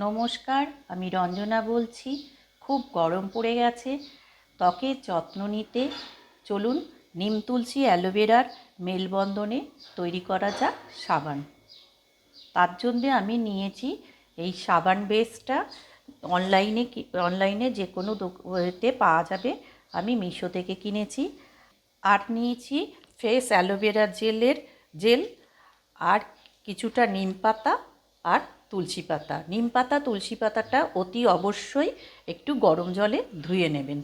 নমস্কার, আমি রঞ্জনা বলছি। খুব গরম পড়ে গেছে। ত্বকের যত্ন নিতে চলুন নিম তুলসী অ্যালোভেরার মেলবন্ধনে তৈরি করা যাক সাবান। তার জন্যে আমি নিয়েছি এই সাবান বেসটা। অনলাইনে অনলাইনে যে কোনো দোকানে পাওয়া যাবে। আমি মিশো থেকে কিনেছি। আর নিয়েছি ফ্রেশ অ্যালোভেরা জেলের জেল, আর কিছুটা নিম পাতা, আর তুলসী পাতা। নিম পাতা, তুলসী পাতাটা অতি অবশ্যই একটু গরম জলে ধুয়ে নেবেন।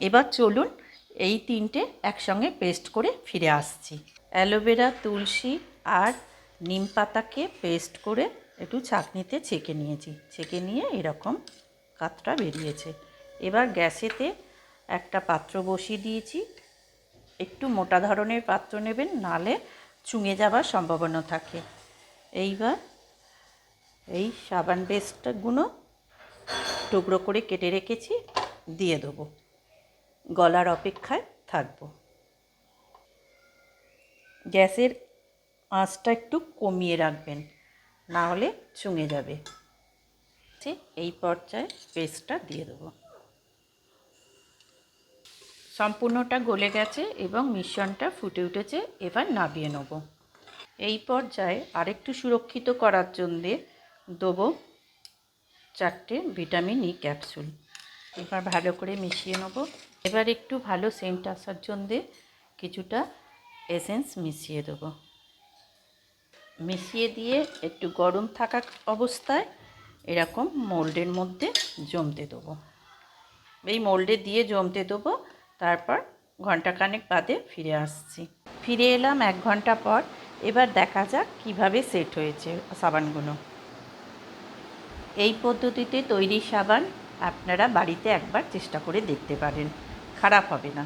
এবার চলুন এই তিনটে একসঙ্গে পেস্ট করে ফিরে আসছি। অ্যালোভেরা, তুলসী আর নিম পাতাকে পেস্ট করে একটু ছাঁকনিতে ছেঁকে নিয়েছি। ছেঁকে নিয়ে এরকম কাতটা বেরিয়েছে। এবার গ্যাসেতে একটা পাত্র বসিয়ে দিয়েছি। একটু মোটা ধরনের পাত্র নেবেন, নালে চুঙে যাওয়ার সম্ভাবনা থাকে। এইবার এই সাবান পেস্টগুলো টুকরো করে কেটে রেখেছি, দিয়ে দেবো। গলার অপেক্ষায় থাকব। গ্যাসের আঁচটা একটু কমিয়ে রাখবেন, না হলে চুঙে যাবে। ঠিক এই পর্যায়ে পেস্টটা দিয়ে দেবো। সম্পূর্ণটা গলে গেছে এবং মিশ্রণটা ফুটে উঠেছে, এবার নাবিয়ে নেব। এই পর্যায়ে আরেকটু সুরক্ষিত করার জন্যে দেবো চারটে ভিটামিন ই ক্যাপসুল। এবার ভালো করে মিশিয়ে নেব। এবার একটু ভালো সেন্ট আসার জন্যে কিছুটা এসেন্স মিশিয়ে দেবো। মিশিয়ে দিয়ে একটু গরম থাকা অবস্থায় এরকম মোল্ডের মধ্যে জমতে দেবো। এই মোল্ডে দিয়ে জমতে দেবো, তারপর ঘন্টাখানেক বাদে ফিরে আসছি। ফিরে এলাম এক ঘণ্টা পর। এবার দেখা যাক কীভাবে সেট হয়েছে সাবানগুলো। এই পদ্ধতিতে তৈরি সাবান আপনারা বাড়িতে একবার চেষ্টা করে দেখতে পারেন। খারাপ হবে না।